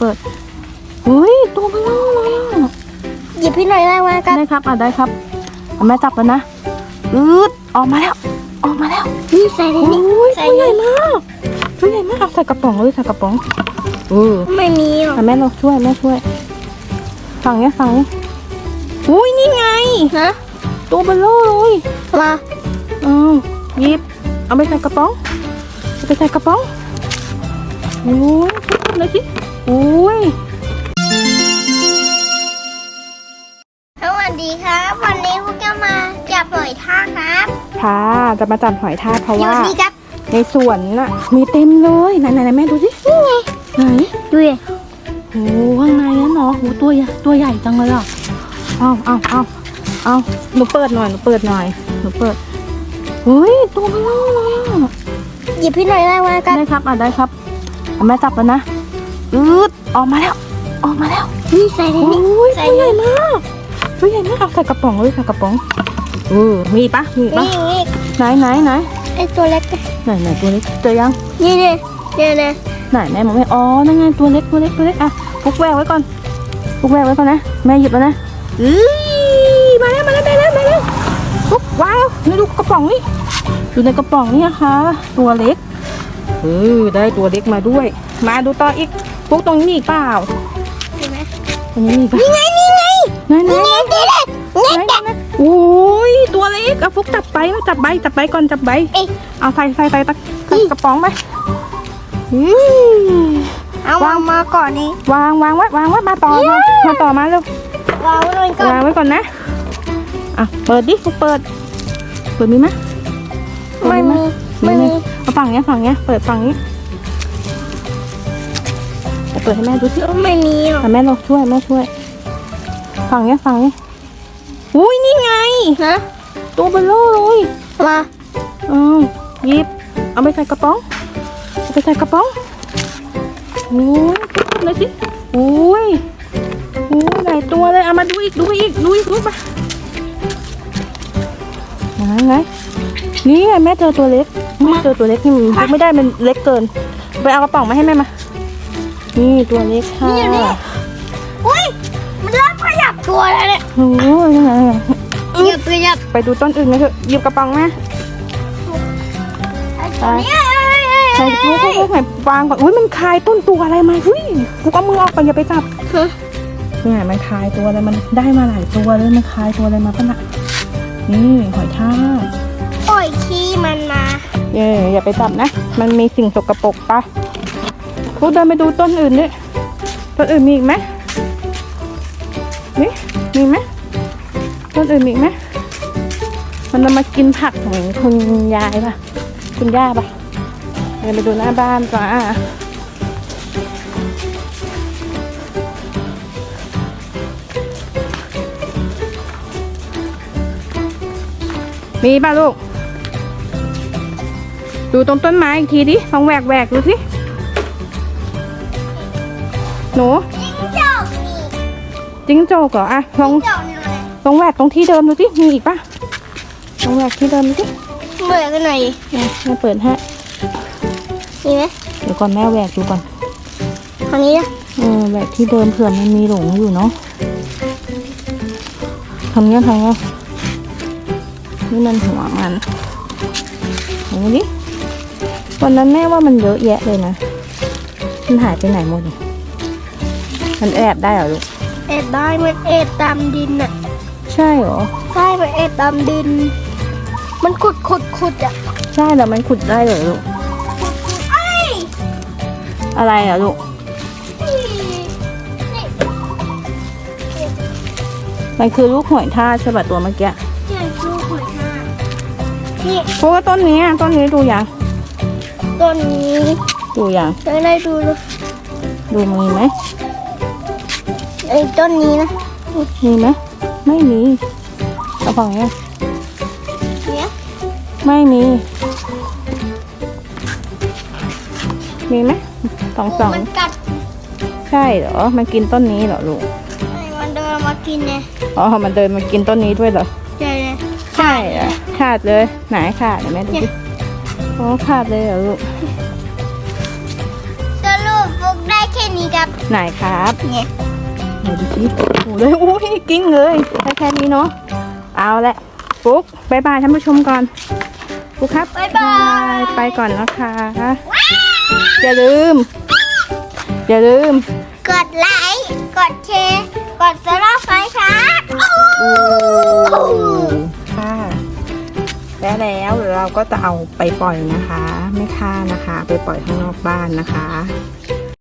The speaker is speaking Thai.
เปิดอุ้ยตัวเบลอเลยอะหยิบพี่หน่อยได้ไหมครับได้ครับอะได้ครับเอาแม่จับแล้วนะอืดออกมาแล้ว ออกมาแล้วนี่ใส่ในโอ้นี้ยใส่ตัวใหในญ่นี้มากตัวใหญ่มากเอาใส่กระป๋องเลยใส่กระป๋องเออไม่มีหรอกอะแม่เราช่วยแม่ช่วยฝั่งเนี้ยฝั่งนี้อุ้ยนี่ไงนะตัวเบลอเลยมาเอาหยิบเอาไปใส่กระป๋องเอาไปใส่กระป๋องโอ้ยเลยสิโอ้ยสวัสดีครับ วันนี้พวกจะมาจับหอยทากครับค่ะ จะมาจับหอยทากเพราะอยู่ว่า นี่ครับในสวนน่ะ มีเต็มเลยไหนไหนไหนแม่ดูสินี่ไงไหนดูดิโอ้ข้างในนั่นเนาะโอ้ตัวใหญ่ตัวใหญ่จังเลยอะเอาเอาเอาเอาหนูเปิดหน่อยหนูเปิดหน่อยหนูเปิดเฮ้ยตัวเบลอเลยอะหยิบพี่หน่อยได้ไหมครับได้ครับอะได้ครับเอาแม่จับแล้วนะ อืดออกมาแล้ว ออกมาแล้วนี่ใส่ในโอ้นี้ยตัวใหญ่มากตัวใหญ่มากเอาใส่กระป๋องเลยใส่กระป๋องเออมีปะมีปะนี่นี่ไหนไหนไหนไอตัวเล็กไหนไหนตัวเล็กเจอยัง นี่นี่เนี่ยเนี่ยไหนแม่มองไม่อ๋อนั่นไงตัวเล็กตัวเล็กตัวเล็กอะพุกแววไว้ก่อนพุกแววไว้ก่อนนะแม่หยิบแล้วนะเอ้ยมาแล้วมาแล้วมาแล้วมาแล้วพุกว้าวนี่ดูกระป๋องนี่อยู่ในกระป๋องนี่นะคะ ตัวเล็กเออได้ตัวเล็กมาด้วย มาดูต่ออีก พุกตรงนี้มีอีกเปล่าเห็นไหมตรงนี้มีอีกปะนี่ไงนี่ไงไหนไหนนี่ไงนี่ไงไหนไหนไหนโอ้ยตัวเล็กเอาฟุกจับไปมาจับใบจับใบก่อนจับใบเอ้ยเอาใส่ใส่ใส่ตะใส่กระป๋องไปอืมเอาวางมาก่อนนี่วางวางไว้วางไว้มาต่อมามาต่อมาเร็ววางไว้ก่อนวางไว้ก่อนนะอะเปิดดิฟุกเปิด เปิดมีไหมเปิดไม่มีไม่มีเอาฝั่งเนี้ยฝั่งเนี้ยเปิดฝั่งนี้ เปิดให้แม่ดูสิไม่มีหรอกอะแม่เราช่วยแม่ช่วย ฝั่งเนี้ยฝั่งนี้อุ้ยนี่ไงนะตัวเบลอเลยมาเอาหยิบ เอาไปใส่กระป๋องเอาไปใส่กระป๋องโอ้ยเลยสิโอ้ยโอ้ยหลายตัวเลย เอามาดูอีก ดูอีก ดูอีกดูมาไหนไงนี่ไงแม่เจอตัวเล็กแม่เจอตัวเล็กนี่มันไม่ได้มันเล็กเกิน ไปเอากระป๋องมาให้แม่มา นี่ตัวเล็กค่ะนี่อยู่นี่ อุ้ย มันเริ่มขยับตัวแล้วเนี่ยโอ้ยยังไงขยับขยับไปดูต้นอื่นกันเถอะหยิบกระป๋องมาไอ้ตัวเนี้ยเอ้ยเอ้ยใช่เอ้พยวกพวกไหนวางก่อนอุ้ยมันคายต้นตัวอะไรมาอุ้ยกูก็มือออกไปอย่าไปจับเนี่ยมันคายตัวอะไรมันได้มาหลายตัวเลยมันคายตัวอะไรมาปะน่ะนี่หอยทากปล่อยขี้มันมาเย่อย่าไปจับนะ มันมีสิ่งสกปรกปะ กูเดินไปดูต้นอื่นด้วยต้นอื่นมีอีกไหมนี่มีไหมต้นอื่นมีอีกไหมมันจะมากินผักของคุณยายปะคุณย่าปะเดินไปดูหน้าบ้านจ้ามีป่ะลูก ดูตรงต้นไม้อีกทีดิลองแหวกแหวกดูสิ หนูจิ้งจอกนี่จิ้งโจกเหรออะลองจอกนี่เลยลองแหวกตรงที่เดิมดูสิมีอีกป่ะลองแหวกที่เดิมดูสิเหมือนกันหน่อยดิเนี่ยแม่เปิดให้มีไหมเดี๋ยวก่อนแม่แหวกดูก่อนคราวนี้นะเออแหวกที่เดิมเผื่อมันมีหลงอยู่เนาะทำเนี้ยทำเนี้ยนี่มันหัวมันโอ้ดิวันนั้นแม่ว่ามันเยอะแยะเลยนะ มันหายไปไหนหมดเนี่ย มันแอบได้เหรอลูก เอ็ดได้มันเอ็ดตามดินอะใช่เหรอ ใช่มันเอ็ดตามดิน มันขุดขุดขุดอะใช่แล้วมันขุดได้เหรอลูกเอ้ยอะไรเหรอลูก นี่นี่มันคือลูกหอยทากใช่ป่ะตัวเมื่อกี้ เจ้าชูหอยทากนี่เพราะว่าต้นนี้อะต้นนี้ดูยัง ต้นนี้ดูยังจะได้ดูดูดูมีไหม ไอ้ต้นนี้นะมีไหมไม่มีเอาฝั่งนี้เนี่ยไม่มีมีไหมสองสองมันกัดใช่เหรอมันกินต้นนี้เหรอลูกไอ้มันเดินมากินเนี่ยอ๋อมันเดินมากินต้นนี้ด้วยเหรอใช่เลยใช่เหรอขาดเลยไหนขาดเดี๋ยวแม่ดูดิอ๋อขาดเลยเหรอลูกสรุปฟุกได้แค่นี้ครับไหนครับเนี่ย ไหนดูสิโอ้เลยโอ้ยกิ้งเลยแค่แค่นี้เนาะเอาละปุ๊กบายบายท่านผู้ชมก่อนปุ๊กครับบ๊ายบายไปก่อนนะคะอย่าลืม อย่าลืม กดไลค์กดแชร์กดซับสไครต์ครับค่ะและแล้วเราก็จะเอาไปปล่อยนะคะ ไม่ฆ่านะคะ ไปปล่อยข้างนอกบ้านนะคะ